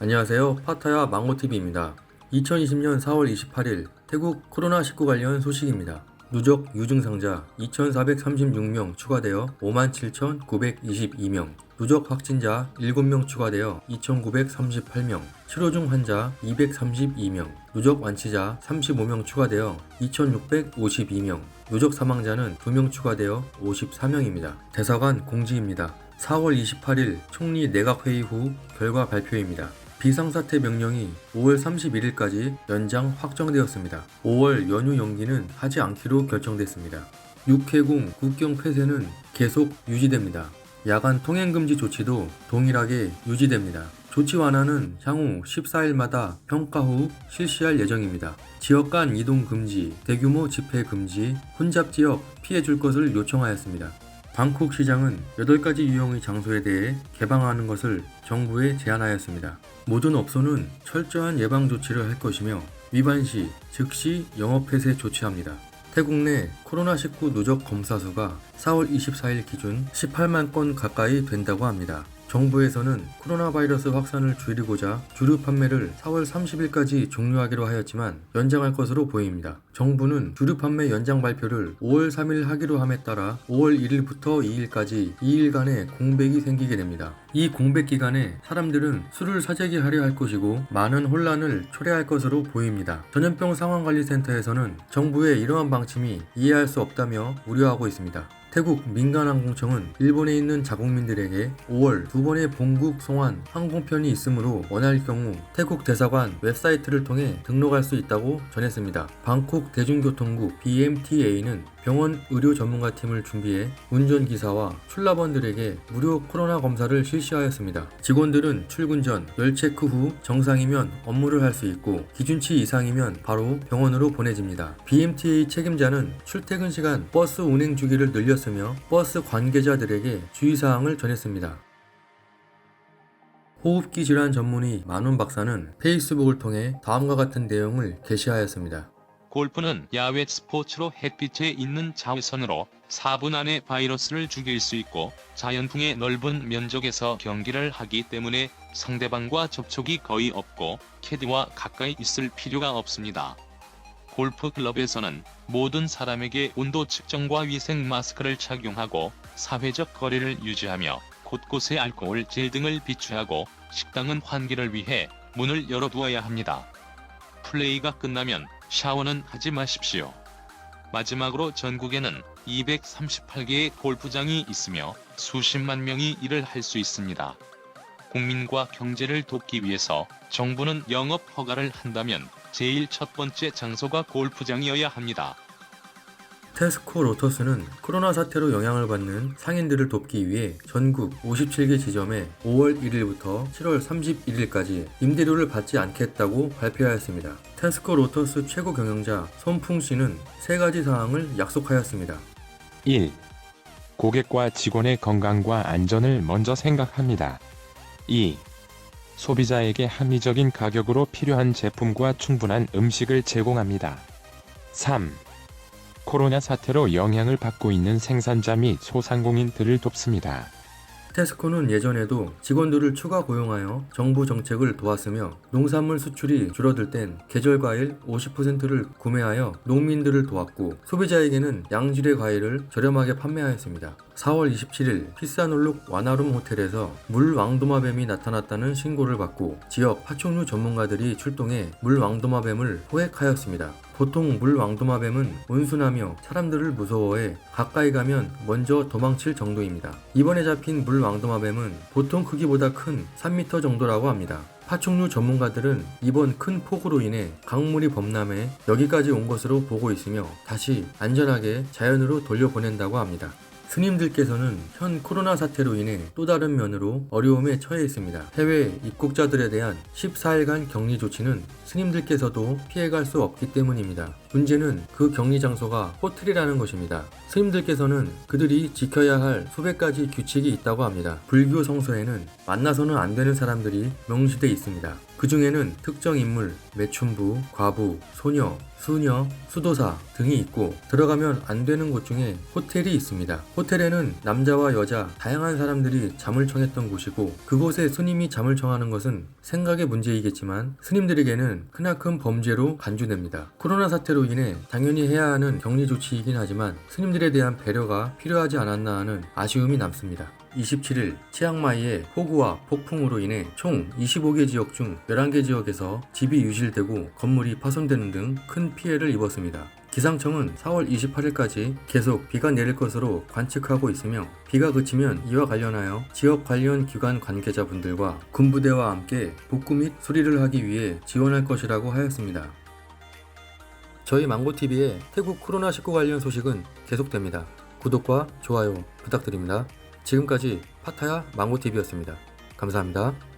안녕하세요. 파타야 망고TV입니다. 2020년 4월 28일 태국 코로나19 관련 소식입니다. 누적 유증상자 2,436명 추가되어 57,922명, 누적 확진자 7명 추가되어 2,938명, 치료 중 환자 232명, 누적 완치자 35명 추가되어 2,652명, 누적 사망자는 2명 추가되어 54명입니다. 대사관 공지입니다. 4월 28일 총리 내각회의 후 결과 발표입니다. 비상사태 명령이 5월 31일까지 연장 확정되었습니다. 5월 연휴 연기는 하지 않기로 결정됐습니다. 육해공 국경 폐쇄는 계속 유지됩니다. 야간 통행금지 조치도 동일하게 유지됩니다. 조치 완화는 향후 14일마다 평가 후 실시할 예정입니다. 지역 간 이동 금지, 대규모 집회 금지, 혼잡 지역 피해 줄 것을 요청하였습니다. 방콕 시장은 8가지 유형의 장소에 대해 개방하는 것을 정부에 제안하였습니다. 모든 업소는 철저한 예방 조치를 할 것이며 위반 시 즉시 영업 폐쇄 조치합니다. 태국 내 코로나19 누적 검사 수가 4월 24일 기준 18만 건 가까이 된다고 합니다. 정부에서는 코로나 바이러스 확산을 줄이고자 주류 판매를 4월 30일까지 종료하기로 하였지만 연장할 것으로 보입니다. 정부는 주류 판매 연장 발표를 5월 3일 하기로 함에 따라 5월 1일부터 2일까지 2일간의 공백이 생기게 됩니다. 이 공백 기간에 사람들은 술을 사재기 하려 할 것이고 많은 혼란을 초래할 것으로 보입니다. 전염병 상황관리센터에서는 정부의 이러한 방침이 이해할 수 없다며 우려하고 있습니다. 태국 민간항공청은 일본에 있는 자국민들에게 5월 두 번의 본국 송환 항공편이 있으므로 원할 경우 태국 대사관 웹사이트를 통해 등록할 수 있다고 전했습니다. 방콕 대중교통국 BMTA는 병원 의료 전문가 팀을 준비해 운전기사와 출납원들에게 무료 코로나 검사를 실시하였습니다. 직원들은 출근 전 열 체크 후 정상이면 업무를 할 수 있고 기준치 이상이면 바로 병원으로 보내집니다. BMTA 책임자는 출퇴근 시간 버스 운행 주기를 늘렸 으며 버스 관계자들에게 주의사항을 전했습니다. 호흡기 질환 전문의 만원 박사는 페이스북을 통해 다음과 같은 내용을 게시하였습니다. 골프는 야외 스포츠로 햇빛에 있는 자외선으로 4분 안에 바이러스를 죽일 수 있고 자연풍의 넓은 면적에서 경기를 하기 때문에 상대방과 접촉이 거의 없고 캐디와 가까이 있을 필요가 없습니다. 골프 클럽에서는 모든 사람에게 온도 측정과 위생 마스크를 착용하고 사회적 거리를 유지하며 곳곳에 알코올 젤 등을 비추하고 식당은 환기를 위해 문을 열어두어야 합니다. 플레이가 끝나면 샤워는 하지 마십시오. 마지막으로 전국에는 238개의 골프장이 있으며 수십만 명이 일을 할 수 있습니다. 국민과 경제를 돕기 위해서 정부는 영업 허가를 한다면 제일 첫 번째 장소가 골프장이어야 합니다. 테스코 로터스는 코로나 사태로 영향을 받는 상인들을 돕기 위해 전국 57개 지점에 5월 1일부터 7월 31일까지 임대료를 받지 않겠다고 발표하였습니다. 테스코 로터스 최고 경영자 손풍 씨는 세 가지 사항을 약속하였습니다. 1. 고객과 직원의 건강과 안전을 먼저 생각합니다. 2. 소비자에게 합리적인 가격으로 필요한 제품과 충분한 음식을 제공합니다. 3. 코로나 사태로 영향을 받고 있는 생산자 및 소상공인들을 돕습니다. 테스코는 예전에도 직원들을 추가 고용하여 정부 정책을 도왔으며 농산물 수출이 줄어들 땐 계절 과일 50%를 구매하여 농민들을 도왔고 소비자에게는 양질의 과일을 저렴하게 판매하였습니다. 4월 27일 피사놀룩 와나룸 호텔에서 물 왕도마뱀이 나타났다는 신고를 받고 지역 파충류 전문가들이 출동해 물 왕도마뱀을 포획하였습니다. 보통 물 왕도마뱀은 온순하며 사람들을 무서워해 가까이 가면 먼저 도망칠 정도입니다. 이번에 잡힌 물 왕도마뱀은 보통 크기보다 큰 3m 정도라고 합니다. 파충류 전문가들은 이번 큰 폭우로 인해 강물이 범람해 여기까지 온 것으로 보고 있으며 다시 안전하게 자연으로 돌려보낸다고 합니다. 스님들께서는 현 코로나 사태로 인해 또 다른 면으로 어려움에 처해 있습니다. 해외 입국자들에 대한 14일간 격리 조치는 스님들께서도 피해갈 수 없기 때문입니다. 문제는 그 격리 장소가 호텔이라는 것입니다. 스님들께서는 그들이 지켜야 할 수백 가지 규칙이 있다고 합니다. 불교 성서에는 만나서는 안 되는 사람들이 명시돼 있습니다. 그 중에는 특정 인물, 매춘부, 과부, 소녀, 수녀, 수도사 등이 있고 들어가면 안 되는 곳 중에 호텔이 있습니다. 호텔에는 남자와 여자 다양한 사람들이 잠을 청했던 곳이고 그곳에 스님이 잠을 청하는 것은 생각의 문제이겠지만 스님들에게는 크나큰 범죄로 간주됩니다. 코로나 사태 로 인해 당연히 해야 하는 격리 조치이긴 하지만 스님들에 대한 배려가 필요하지 않았나 하는 아쉬움이 남습니다. 27일 치앙마이의 폭우와 폭풍으로 인해 총 25개 지역 중 11개 지역에서 집이 유실되고 건물이 파손되는 등 큰 피해를 입었습니다. 기상청은 4월 28일까지 계속 비가 내릴 것으로 관측하고 있으며 비가 그치면 이와 관련하여 지역 관련 기관 관계자분들과 군부대와 함께 복구 및 수리를 하기 위해 지원할 것이라고 하였습니다. 저희 망고TV의 태국 코로나19 관련 소식은 계속됩니다. 구독과 좋아요 부탁드립니다. 지금까지 파타야 망고TV였습니다. 감사합니다.